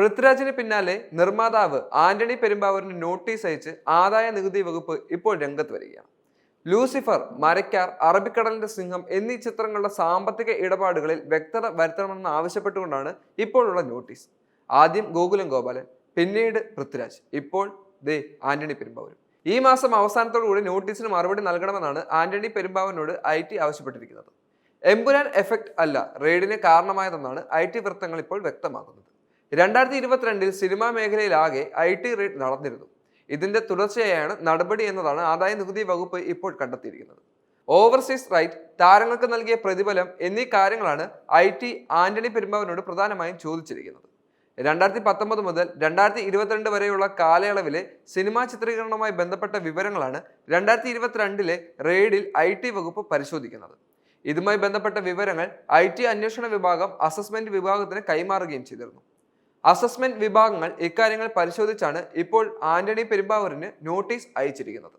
പൃഥ്വിരാജിന് പിന്നാലെ നിർമ്മാതാവ് ആന്റണി പെരുമ്പാവൂരിന് നോട്ടീസ് അയച്ച് ആദായ നികുതി വകുപ്പ് ഇപ്പോൾ രംഗത്ത് വരികയാണ്. ലൂസിഫർ മരക്കാർ അറബിക്കടലിന്റെ സിംഹം എന്നീ ചിത്രങ്ങളുടെ സാമ്പത്തിക ഇടപാടുകളിൽ വ്യക്തത വരുത്തണമെന്ന് ആവശ്യപ്പെട്ടുകൊണ്ടാണ് ഇപ്പോഴുള്ള നോട്ടീസ്. ആദ്യം ഗോകുലം ഗോപാലൻ പിന്നീട് പൃഥ്വിരാജ്. ഇപ്പോൾ ദേ ആന്റണി പെരുമ്പാവൂരും ഈ മാസം അവസാനത്തോടുകൂടി നോട്ടീസിന് മറുപടി നൽകണമെന്നാണ് ആന്റണി പെരുമ്പാവൂരിനോട് ഐ ടി ആവശ്യപ്പെട്ടിരിക്കുന്നത്. എംബുരാൻ എഫക്ട് അല്ല റെയ്ഡിന് കാരണമായതെന്നാണ് ഐ ടി വൃത്തങ്ങൾ ഇപ്പോൾ വ്യക്തമാക്കുന്നത്. രണ്ടായിരത്തി ഇരുപത്തിരണ്ടിൽ സിനിമാ മേഖലയിലാകെ ഐ ടി റെയ്ഡ് നടന്നിരുന്നു. ഇതിന്റെ തുടർച്ചയായാണ് നടപടി എന്നതാണ് ആദായ നികുതി വകുപ്പ് ഇപ്പോൾ കണ്ടെത്തിയിരിക്കുന്നത്. ഓവർസീസ് റൈറ്റ് താരങ്ങൾക്ക് നൽകിയ പ്രതിഫലം എന്നീ കാര്യങ്ങളാണ് ഐ ടി ആന്റണി പെരുമ്പാവിനോട് പ്രധാനമായും ചോദിച്ചിരിക്കുന്നത്. രണ്ടായിരത്തി പത്തൊമ്പത് മുതൽ രണ്ടായിരത്തി ഇരുപത്തിരണ്ട് വരെയുള്ള കാലയളവിലെ സിനിമാ ചിത്രീകരണവുമായി ബന്ധപ്പെട്ട വിവരങ്ങളാണ് രണ്ടായിരത്തി ഇരുപത്തിരണ്ടിലെ റെയ്ഡിൽ ഐ ടി വകുപ്പ് പരിശോധിക്കുന്നത്. ഇതുമായി ബന്ധപ്പെട്ട വിവരങ്ങൾ ഐ ടി അന്വേഷണ വിഭാഗം അസസ്മെന്റ് വിഭാഗത്തിന് കൈമാറുകയും ചെയ്തിരുന്നു. അസസ്മെന്റ് വിഭാഗങ്ങൾ ഇക്കാര്യങ്ങൾ പരിശോധിച്ചാണ് ഇപ്പോൾ ആന്റണി പെരുമ്പാവൂരിന് നോട്ടീസ് അയച്ചിരിക്കുന്നത്.